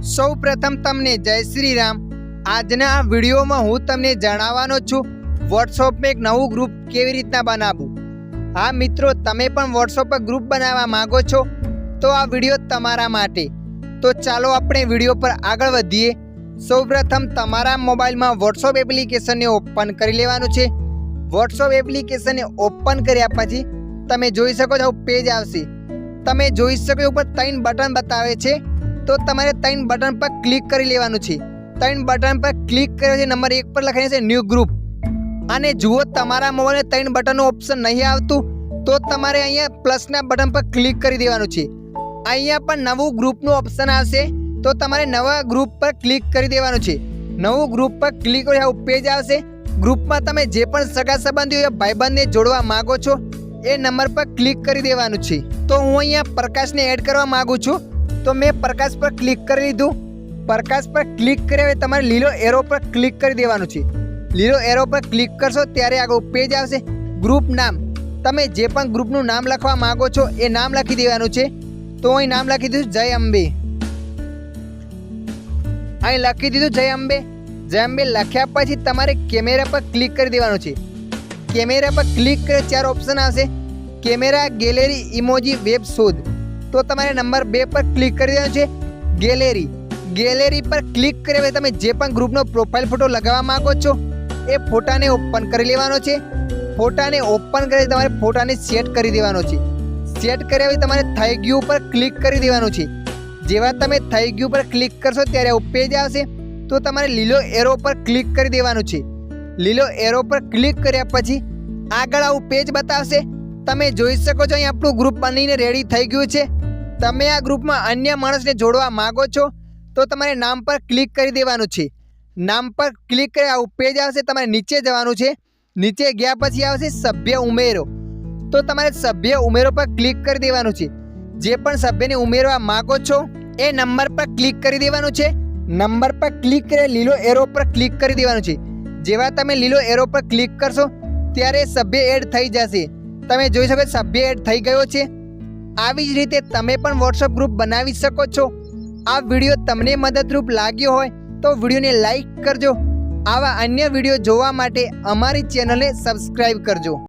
સૌ પ્રથમ તમને જય શ્રી રામ. આજના આ વિડીયોમાં હું તમને જણાવવાનો છું વોટ્સઅપમાં એક નવું ગ્રુપ કેવી રીતના બનાવવું? હા મિત્રો, તમે પણ વોટ્સઅપ પર ગ્રુપ બનાવવા માંગો છો, તો આ વીડિયો તમારા માટે. તો ચાલો આપણે વીડિયો પર આગળ વધીએ. સૌપ્રથમ તમારા મોબાઈલમાં વોટ્સઅપ એપ્લિકેશનને ઓપન કરી લેવાનું છે. વોટ્સઅપ એપ્લિકેશનને ઓપન કર્યા પછી તમે જોઈ શકો છો પેજ આવશે. તમે જોઈ શકો ઉપર ત્રણ બટન બતાવે છે. તો તમારે ત્રણ બટન પર ક્લિક કરી લેવાનું છે. ત્રણ બટન પર ક્લિક કર્યો છે, નંબર એક પર લખાઈને છે, ન્યૂ ગ્રુપ. અને જુઓ, તમારા મોબાઈલને ત્રણ બટનનું ઓપ્શન નહીં આવતું, તો તમારે અહીંયા પ્લસના બટન પર ક્લિક કરી દેવાનું છે. અહીંયા પણ નવું ગ્રુપનું ઓપ્શન આવશે, તો તમારે નવા ગ્રુપ પર ક્લિક કરી દેવાનું છે. નવું ગ્રુપ પર ક્લિક કરી આવું પેજ આવશે. ગ્રુપમાં તમે જે પણ સગા સંબંધીઓ યા ભાઈબંધને જોડવા માંગો છો, એ નંબર પર ક્લિક કરી દેવાનું છે. તો હું અહીંયા પ્રકાશને એડ કરવા માગું છું. તો મેં પ્રકાશ પર ક્લિક કરી લીધું. પ્રકાશ પર ક્લિક કર્યા હવે તમારે લીલો એરો પર ક્લિક કરી દેવાનું છે. લીલો એરો પર ક્લિક કરશો ત્યારે આગળ પેજ આવશે. ગ્રુપ નામ. તમે જે પણ ગ્રુપનું નામ લખવા માગો છો એ નામ લખી દેવાનું છે. તો અહીં નામ લખી દીધું જય અંબે. અહીં લખી દીધું જય અંબે. જય અંબે લખ્યા પછી તમારે કેમેરા પર ક્લિક કરી દેવાનું છે. કેમેરા પર ક્લિક કરે ચાર ઓપ્શન આવશે. કેમેરા ગેલેરી ઇમોજી વેબ શોધ. તો તમારે નંબર બે પર ક્લિક કરી દેવાનું છે. ગેલેરી. ગેલેરી પર ક્લિક કર્યા પછી તમે જે પણ ગ્રુપનો પ્રોફાઇલ ફોટો લગાવવા માંગો છો, એ ફોટાને ઓપન કરી લેવાનો છે. ફોટાને ઓપન કરી તમારે ફોટાને સેટ કરી દેવાનો છે. સેટ કર્યા પછી તમારે થઈ ગયું ઉપર ક્લિક કરી દેવાનું છે. જેવા તમે થઈ ગયું પર ક્લિક કરશો ત્યારે આવું પેજ આવશે. તો તમારે લીલો એરો પર ક્લિક કરી દેવાનું છે. લીલો એરો પર ક્લિક કર્યા પછી આગળ આવું પેજ બતાવશે. તમે જોઈ શકો છો અહીં આપણું ગ્રુપ બનીને રેડી થઈ ગયું છે. તમે આ ગ્રુપમાં અન્ય માણસને જોડવા માગો છો, તો તમારે નામ પર ક્લિક કરી દેવાનું છે. નામ પર ક્લિક કરી આવું પેજ આવશે, તમારે નીચે જવાનું છે. નીચે ગયા પછી આવશે સભ્ય ઉમેરો. તો તમારે સભ્ય ઉમેરો પર ક્લિક કરી દેવાનું છે. જે પણ સભ્યને ઉમેરવા માગો છો, એ નંબર પર ક્લિક કરી દેવાનું છે. નંબર પર ક્લિક કરી લીલો એરો પર ક્લિક કરી દેવાનું છે. જેવા તમે લીલો એરો પર ક્લિક કરશો, ત્યારે સભ્ય એડ થઈ જશે. તમે જોઈ શકો સભ્ય એડ થઈ ગયો છે. આવી જ રીતે તમે પણ વોટ્સઅપ ગ્રુપ બનાવી શકો છો. આ વીડિયો તમને મદદરૂપ લાગ્યો હોય તો વિડીયોને લાઈક કરજો. આવા અન્ય વીડિયો જોવા માટે અમારી ચેનલને સબસ્ક્રાઈબ કરજો.